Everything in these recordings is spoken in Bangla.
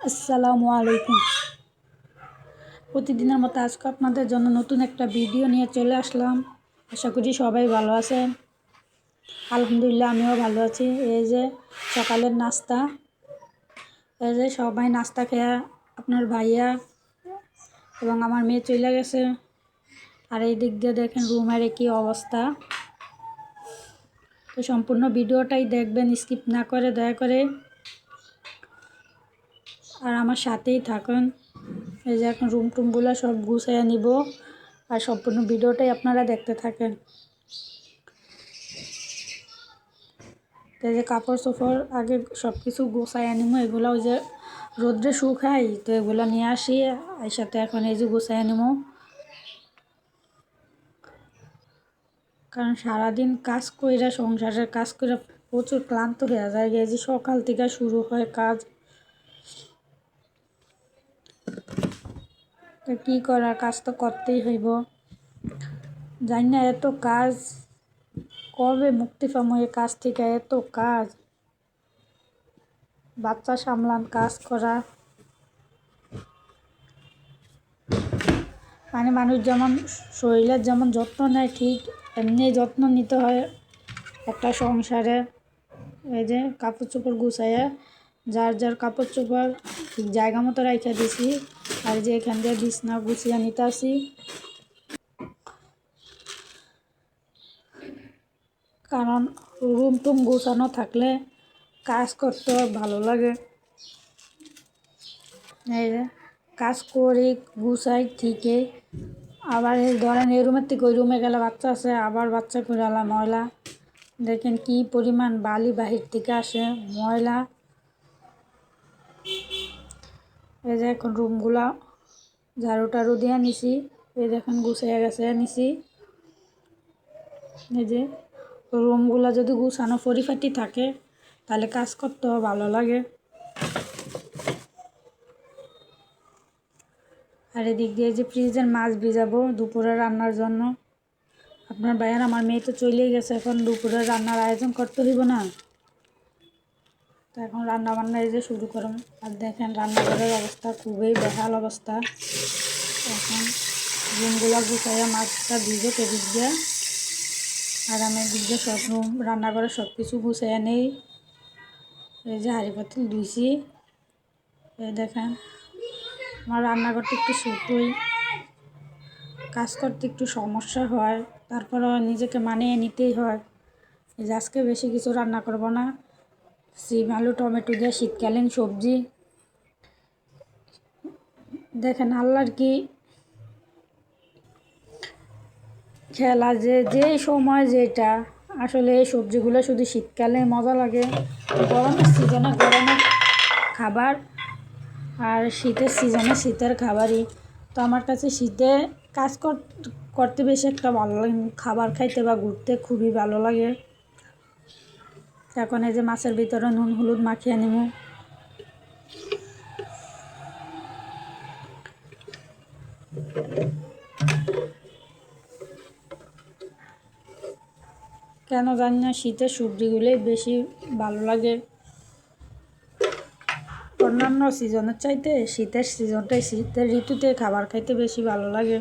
আসসালামু আলাইকুম। প্রতিদিনের মতো আজকে আপনাদের জন্য নতুন একটা ভিডিও নিয়ে চলে আসলাম। আশা করি সবাই ভালো আছেন। আলহামদুলিল্লাহ, আমিও ভালো আছি। এই যে সকালের নাস্তা। এই যে সবাই নাস্তা খেয়ে আপনার ভাইয়া এবং আমার মেয়ে চলে গেছে। আর এই দিক দিয়ে দেখেন রুমের কী অবস্থা। তো সম্পূর্ণ ভিডিওটাই দেখবেন, স্কিপ না করে দয়া করে। আর আমার সাথেই থাকুন। এই যে এখন রুম টুমগুলো সব গুছিয়ে নিব আর সম্পূর্ণ ভিডিওটাই আপনারা দেখতে থাকেন। তো এই যে কাপড় চোপড় আগে সব কিছু গোছায় আনিমো এগুলো ওই যে রোদ্রে শুকাই, তো এগুলো নিয়ে আসি এই সাথে এখন এই যে গোছায় আনিমো কারণ সারাদিন কাজ কইরা, সংসারের কাজ করে প্রচুর ক্লান্ত হয়ে যায়। এই যে সকাল থেকে শুরু হয় কাজ কী করার? কাজ তো করতেই হইব। জানি না এত কাজ, কবে মুক্তি পাবো এই কাজ থেকে? এত কাজ। বাচ্চা সামলান, কাজ করা। মানে মানুষ যেমন শরীরের যেমন যত্ন নেয়, ঠিক এমনি যত্ন নিতে হয় একটা সংসারে। এই যে কাপড় চোপড় গুছাইয়া যার যার কাপড় চোপড় ঠিক জায়গা মতো রাইখা দিছি। আর যে এখান দিয়ে বিছনা গুছিয়ে নিতে আসি। কারণ রুম টুম গুছানো থাকলে কাজ করতে ভালো লাগে। কাজ করি, গুছাই, ঠিকই। আবার এই ধরেন এই রুমের থেকে ওই রুমে গেলে বাচ্চা আছে, আবার বাচ্চা করে ময়লা। দেখেন কি পরিমাণ বালি বাহির থেকে আসে ময়লা। এই যে এখন রুমগুলা ঝাড়ু টাড়ু দিয়ে নিছি। এই দেখেন গুছিয়ে গেছে, নিছি। এই যে রুমগুলা যদি গুছানো পরিপাটি থাকে, তাহলে কাজ করতেও ভালো লাগে। আর এদিক দিয়ে যে ফ্রিজের মাছ ভিজাবো দুপুরে রান্নার জন্য। আপনার ভাইয়ার, আমার মেয়ে তো চলেই গেছে, এখন দুপুরে রান্নার আয়োজন করতে হইব না। তো এখন রান্না বান্না এই যে শুরু করুন আর দেখেন রান্নাঘরের অবস্থা খুবই বেহাল অবস্থা। এখন রুমগুলো গুছাইয়া মাছটা ভিজে টেবিল দিয়ে আর আমি দিয়ে সব রুম রান্নাঘরে সব কিছু গুছাইয়া নেই। এই যে হাঁড়ি পাতিল ধুইছি। এই দেখেন, আমার রান্নাঘরটা একটু ছোটোই কাজ করতে একটু সমস্যা হয়, তারপরেও নিজেকে মানিয়ে নিতেই হয়। আজকে বেশি কিছু রান্না করব না। সিম আলু টমেটো দিয়ে শীতকালীন সবজি। দেখেন আল্লাহর কি খেলা যে যে সময় যেটা, আসলে এই সবজিগুলো শুধু শীতকালে মজা লাগে। গরমের সিজনে গরমের খাবার আর শীতের সিজনে শীতের খাবারই। তো আমার কাছে শীতে কাজ করতে বেশি একটা ভালো লাগে, খাবার খাইতে বা ঘুরতে খুবই ভালো লাগে। এখন এই যে মাছের ভিতরে নুন, হলুদ মাখিয়ে নেব কেন জানি না শীতের সবজিগুলোই বেশি ভালো লাগে। অন্যান্য সিজনের চাইতে শীতের সিজনটাই শীতের ঋতুতে খাবার খাইতে বেশি ভালো লাগে।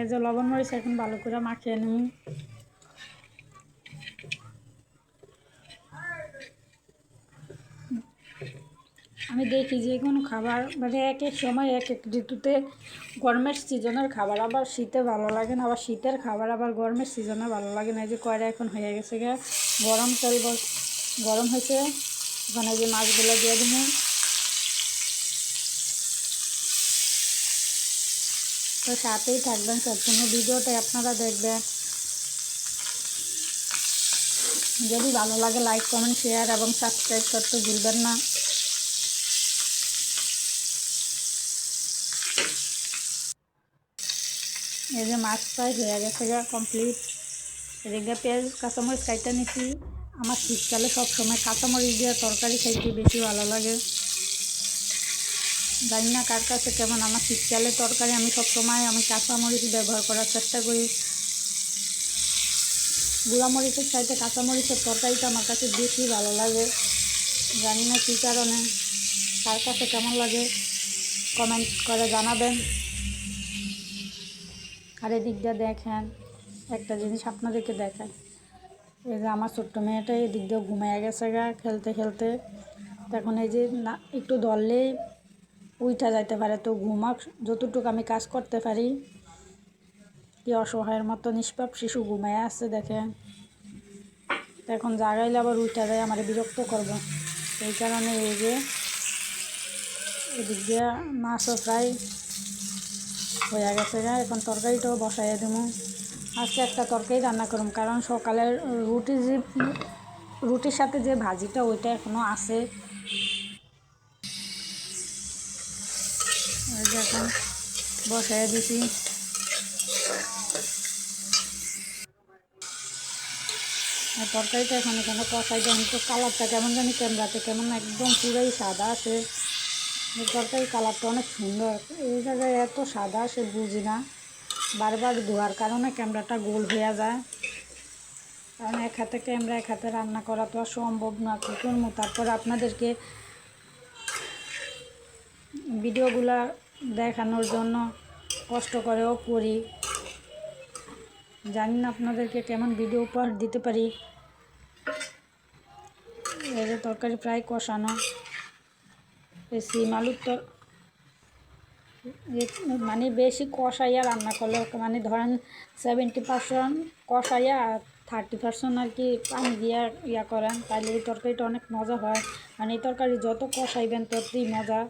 এই যে লবণ মরিচ এখন ভালো করে মাখিয়ে নিই আমি দেখি যে কোনো খাবার মানে এক এক সময় এক এক ঋতুতে গরমের সিজনের খাবার, আবার শীতে ভালো লাগে না, আবার শীতের খাবার, আবার গরমের সিজনে ভালো লাগে না, এই যে কয়টা এখন হয়ে গেছে গে, গরম তেল গরম হয়েছে, ওখানে যে মাছগুলো দিয়ে দিব। তো সাথেই থাকবেন সম্পূর্ণ ভিডিওটাই আপনারা দেখবেন। যদি ভালো লাগে লাইক কমেন্ট শেয়ার এবং সাবস্ক্রাইব করতে ভুলবেন না। এই যে মাছ ফ্রাই হয়ে গেছে গা কমপ্লিট এদিকে পেঁয়াজ, কাঁচামরিচ কাইটা নিছি। আমার শীতকালে সব সময় কাঁচামরিচ দিয়ে তরকারি খাইতে বেশি ভালো লাগে। জানি না কার কাছে কেমন, আমার শীতকালে তরকারি আমি সব সময় আমি কাঁচামরিচ ব্যবহার করার চেষ্টা করি। গুঁড়ামরিচের চাইতে কাঁচামরিচের তরকারিটা আমার কাছে বেশি ভালো লাগে। জানি না কী কারণে, কার কাছে কেমন লাগে কমেন্ট করে জানাবেন। আর এদিক দিয়ে দেখেন, একটা জিনিস আপনাদেরকে দেখায় এই যে আমার ছোট্ট মেয়েটা এদিক দিয়ে ঘুমিয়ে গেছে গা খেলতে খেলতে। তখন এই যে না, একটু ধরলেই উইঠা যাইতে পারে, তো ঘুমাক, যতটুকু আমি কাজ করতে পারি। কি অসহায়ের মতো নিষ্পাপ শিশু ঘুমায় আছে, দেখেন। এখন জাগাইলে আবার উইঠা যায় আমার বিরক্ত করব। এই কারণে এই যে এদিক দিয়ে মাছও প্রায় হয়ে গেছে গা, এখন তরকারিটাও বসাইয়া দেবো আজকে একটা তরকারি রান্না করুম, কারণ সকালের রুটি যে, রুটির সাথে যে ভাজিটা, ওইটা এখনও আছে। এখন বসাইয়া দিছি। তরকারিটা এখন এখানে কষাই দেন তো কালারটা কেমন জানি, ক্যামেরাতে কেমন একদম পুরাই সাদা এই তরকারি কালারটা অনেক সুন্দর। এই জায়গায় এত সাদা, সে বুঝি না। বারবার ধোয়ার কারণে ক্যামেরাটা গোল হয়ে যায়। কারণ এক হাতে ক্যামেরা, এক হাতে রান্না করা তো সম্ভব না। কী করব? তারপর আপনাদেরকে ভিডিওগুলা দেখানোর জন্য কষ্ট করেও করি। জানি না আপনাদেরকে কেমন ভিডিও উপহার দিতে পারি। এই যে তরকারি প্রায় কষানো। সিম আলুর তো মানে বেশি কষাইয়া রান্না করলে মানে ধরেন সেভেন্টি পার্সেন্ট কষাইয়া থার্টি পার্সেন্ট আর কি পানি দিয়ে ইয়া করেন তাহলে এই তরকারিটা অনেক মজা হয়। মানে এই তরকারি যত কষাইবেন, ততই মজা।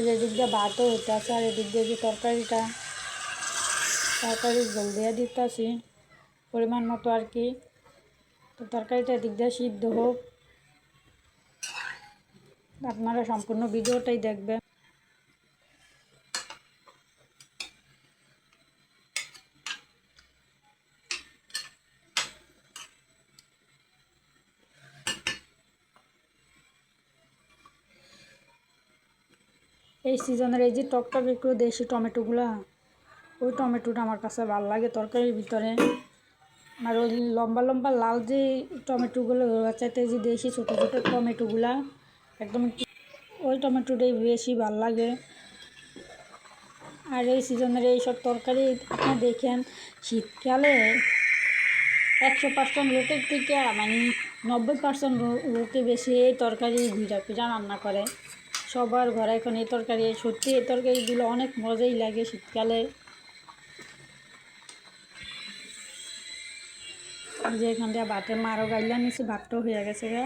এদিক দিয়ে ভাতও হইতেছে আর এদিক দিয়ে যে তরকারিটা তরকারি জল দিয়ে দিতেছি, পরিমাণ মতো আর কি। তো তরকারিটা এদিক দিয়ে সিদ্ধ হোক। আপনারা সম্পূর্ণ ভিডিওটাই দেখবেন। এই সিজনের এই যে টকটক একটু দেশি টমেটোগুলা, ওই টমেটোটা আমার কাছে ভালো লাগে তরকারির ভিতরে। আর ওই লম্বা লম্বা লাল যে টমেটোগুলো চাইতে যে দেশি ছোটো ছোটো টমেটোগুলা, একদম ওই টমেটোটাই বেশি ভালো লাগে। আর এই সিজনের এইসব তরকারি আপনি দেখেন, শীতকালে একশো পার্সেন্ট লোকের থেকে মানে নব্বই পার্সেন্ট লোকে বেশি এই তরকারি ঘুরা ফিরা রান্না করে। সবার ঘরে এখন এই তরকারি, সত্যি এই তরকারিগুলো অনেক মজাই লাগে শীতকালে। যে এখান দিয়ে ভাতের মারও গাইলা নিছি, ভাতটাও হয়ে গেছে গা।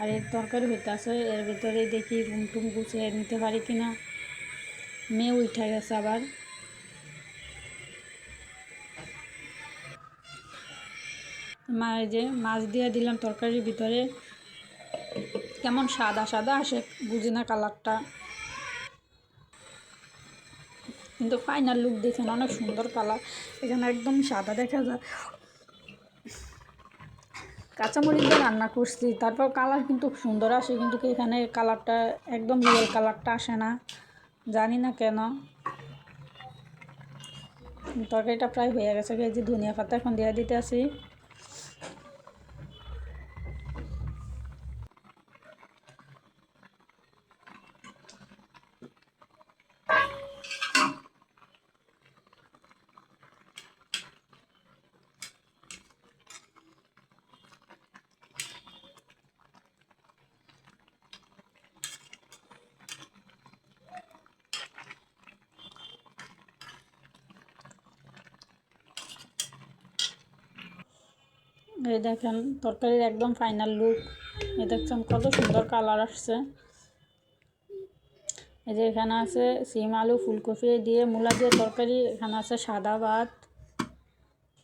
আর এর তরকারি হইতে আছে এর ভিতরে দেখি রুম টুম গুছিয়ে নিতে পারি কিনা। মেয়ে উঠে গেছে আবার। মা যে মাছ দিয়ে দিলাম তরকারির ভিতরে। কেমন সাদা সাদা আসে, বুঝি না কালারটা। কিন্তু ফাইনাল লুক দেখেন, অনেক সুন্দর কালার। এখানে একদম সাদা দেখা যায়। কাঁচামরিচ দিয়ে রান্না করছি, তারপর কালার কিন্তু সুন্দর আসে, কিন্তু এখানে কালারটা, একদম রিয়েল কালারটা আসে না। জানি না কেন। তরকারিটা প্রায় হয়ে গেছে যে ধনিয়া পাতা এখন দিয়ে দিতে আসি। এই দেখেন, তরকারির একদম ফাইনাল লুক এই দেখছেন কত সুন্দর কালার আসছে। এই যে এখানে আছে সিম আলু, ফুলকপি দিয়ে মূলা দিয়ে তরকারি, এখানে আছে সাদা ভাত।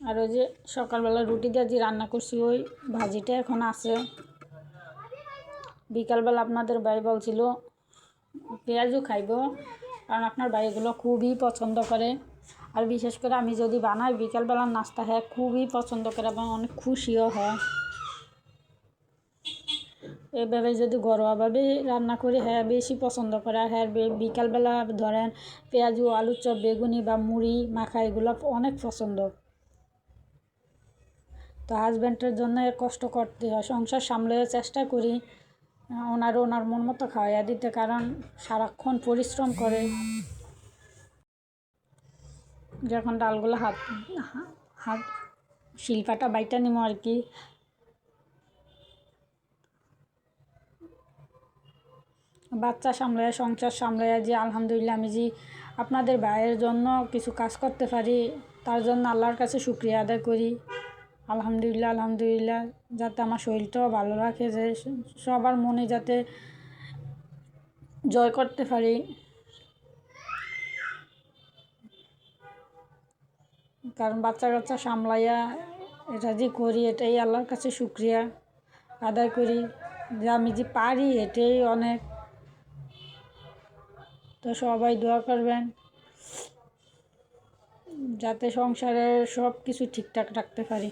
আর ওই যে সকালবেলা রুটি দিয়ে যে রান্না করছি, ওই ভাজিটা এখন আছে। বিকালবেলা আপনাদের ভাই বলছিল, পেঁয়াজও খাইব। কারণ আপনার ভাই এগুলো খুবই পছন্দ করে। আর বিশেষ করে আমি যদি বানাই বিকালবেলার নাস্তা হ্যাঁ খুবই পছন্দ করে এবং অনেক খুশিও হয়। এভাবে যদি ঘরোয়াভাবে রান্না করি হ্যাঁ বেশি পছন্দ করে। আর হ্যাঁ বিকালবেলা ধরেন পেঁয়াজু আলুর চপ বেগুনি বা মুড়ি মাখা এগুলো অনেক পছন্দ। তো হাজব্যান্ডের জন্য কষ্ট করতে হয়। সংসার সামলেও চেষ্টা করি আহ, ওনারও ওনার মন মতো খাওয়াইয়া দিতে কারণ সারাক্ষণ পরিশ্রম করে। যখন ডালগুলো হাত হাত শিল্পাটা বাইটা নিমো আর কি। বাচ্চা সামলায়, সংসার সামলায় যে আলহামদুলিল্লাহ আমি যে আপনাদের ভাইয়ের জন্য কিছু কাজ করতে পারি, তার জন্য আল্লাহর কাছে শুক্রিয়া আদায় করি। আলহামদুলিল্লাহ আলহামদুলিল্লাহ, যাতে আমার শরীরটাও ভালো রাখে, যে সবার মনে যাতে জয় করতে পারি। কারণ বাচ্চা কাচ্চা সামলাইয়া এটা যে করি, এটাই আল্লাহর কাছে শুক্রিয়া আদায় করি। যে আমি যে পারি, এটাই অনেক। তো সবাই দোয়া করবেন, যাতে সংসারের সব কিছু ঠিকঠাক রাখতে পারি।